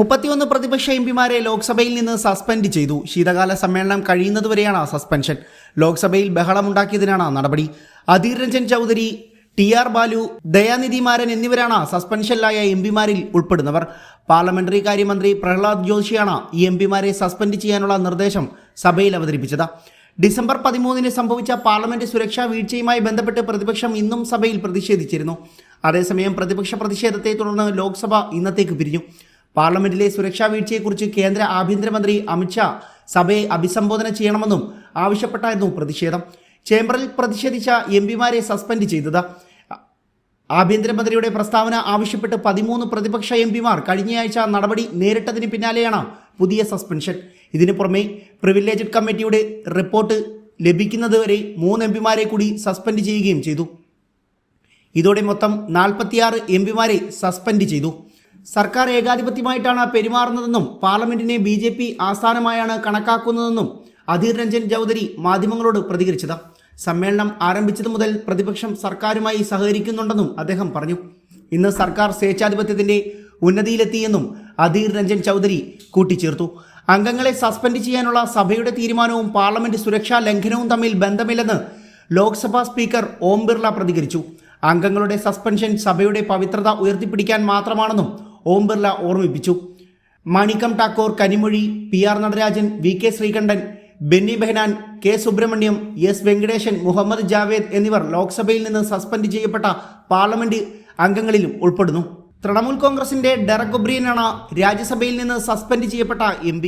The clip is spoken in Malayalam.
മുപ്പത്തിയൊന്ന് പ്രതിപക്ഷ എംപിമാരെ ലോക്സഭയിൽ നിന്ന് സസ്പെൻഡ് ചെയ്തു. ശീതകാല സമ്മേളനം കഴിയുന്നതുവരെയാണ് സസ്പെൻഷൻ. ലോക്സഭയിൽ ബഹളമുണ്ടാക്കിയതിനാണ് നടപടി. അധീർ രഞ്ജൻ ചൗധരി ടി ആർ ബാലു ദയാനിധി മാരൻ എന്നിവരാണ് സസ്പെൻഷനിലായ എംപിമാരിൽ ഉൾപ്പെടുന്നവർ. പാർലമെന്ററി കാര്യമന്ത്രി പ്രഹ്ലാദ് ജോഷിയാണ് ഈ എംപിമാരെ സസ്പെൻഡ് ചെയ്യാനുള്ള നിർദ്ദേശം സഭയിൽ അവതരിപ്പിച്ചത്. ഡിസംബർ പതിമൂന്നിന് സംഭവിച്ച പാർലമെന്റ് സുരക്ഷാ വീഴ്ചയുമായി ബന്ധപ്പെട്ട് പ്രതിപക്ഷം ഇന്നും സഭയിൽ പ്രതിഷേധിച്ചിരുന്നു. അതേസമയം പ്രതിപക്ഷ പ്രതിഷേധത്തെ തുടർന്ന് ലോക്സഭ ഇന്നത്തേക്ക് പിരിഞ്ഞു. പാർലമെന്റിലെ സുരക്ഷാ വീഴ്ചയെക്കുറിച്ച് കേന്ദ്ര ആഭ്യന്തരമന്ത്രി അമിത്ഷാ സഭയെ അഭിസംബോധന ചെയ്യണമെന്നും ആവശ്യപ്പെട്ടായിരുന്നു പ്രതിഷേധം. ചേംബറിൽ പ്രതിഷേധിച്ച എം പിമാരെ സസ്പെൻഡ് ചെയ്തത്. ആഭ്യന്തരമന്ത്രിയുടെ പ്രസ്താവന ആവശ്യപ്പെട്ട് പതിമൂന്ന് പ്രതിപക്ഷ എം പിമാർ കഴിഞ്ഞയാഴ്ച നടപടി നേരിട്ടതിന് പിന്നാലെയാണ് പുതിയ സസ്പെൻഷൻ. ഇതിനു പുറമെ പ്രിവിലേജഡ് കമ്മിറ്റിയുടെ റിപ്പോർട്ട് ലഭിക്കുന്നതുവരെ മൂന്ന് എം പിമാരെ കൂടി സസ്പെൻഡ് ചെയ്യുകയും ചെയ്തു. ഇതോടെ മൊത്തം നാൽപ്പത്തിയാറ് എം പിമാരെ സസ്പെൻഡ് ചെയ്തു. സർക്കാർ ഏകാധിപത്യമായിട്ടാണ് പെരുമാറുന്നതെന്നും പാർലമെന്റിനെ ബി ജെ പി ആസ്ഥാനമായാണ് കണക്കാക്കുന്നതെന്നും അധീർ രഞ്ജൻ ചൗധരി മാധ്യമങ്ങളോട് പ്രതികരിച്ചത്. സമ്മേളനം ആരംഭിച്ചതു മുതൽ പ്രതിപക്ഷം സർക്കാരുമായി സഹകരിക്കുന്നുണ്ടെന്നും അദ്ദേഹം പറഞ്ഞു. ഇന്ന് സർക്കാർ സ്വേച്ഛാധിപത്യത്തിന്റെ ഉന്നതിയിലെത്തിയെന്നും അധീർ രഞ്ജൻ ചൗധരി കൂട്ടിച്ചേർത്തു. അംഗങ്ങളെ സസ്പെൻഡ് ചെയ്യാനുള്ള സഭയുടെ തീരുമാനവും പാർലമെന്റ് സുരക്ഷാ ലംഘനവും തമ്മിൽ ബന്ധമില്ലെന്ന് ലോക്സഭാ സ്പീക്കർ ഓം ബിർള പ്രതികരിച്ചു. അംഗങ്ങളുടെ സസ്പെൻഷൻ സഭയുടെ പവിത്രത ഉയർത്തിപ്പിടിക്കാൻ മാത്രമാണെന്നും ഓം ബിർള ഓർമ്മിപ്പിച്ചു. Manickam Tagore Kanimozhi P R Natarajan V K Sreekandan Benny Behanan K Subramaniam S Venkatesan Mohammed Javed എന്നിവർ ലോക്സഭയിൽ നിന്ന് സസ്പെൻഡ് ചെയ്യപ്പെട്ട പാർലമെന്റ് അംഗങ്ങളിലും ഉൾപ്പെടുന്നു. തൃണമൂൽ കോൺഗ്രസിന്റെ ഡെറക് ഒബ്രിയനാണ് രാജ്യസഭയിൽ നിന്ന് സസ്പെൻഡ് ചെയ്യപ്പെട്ട എം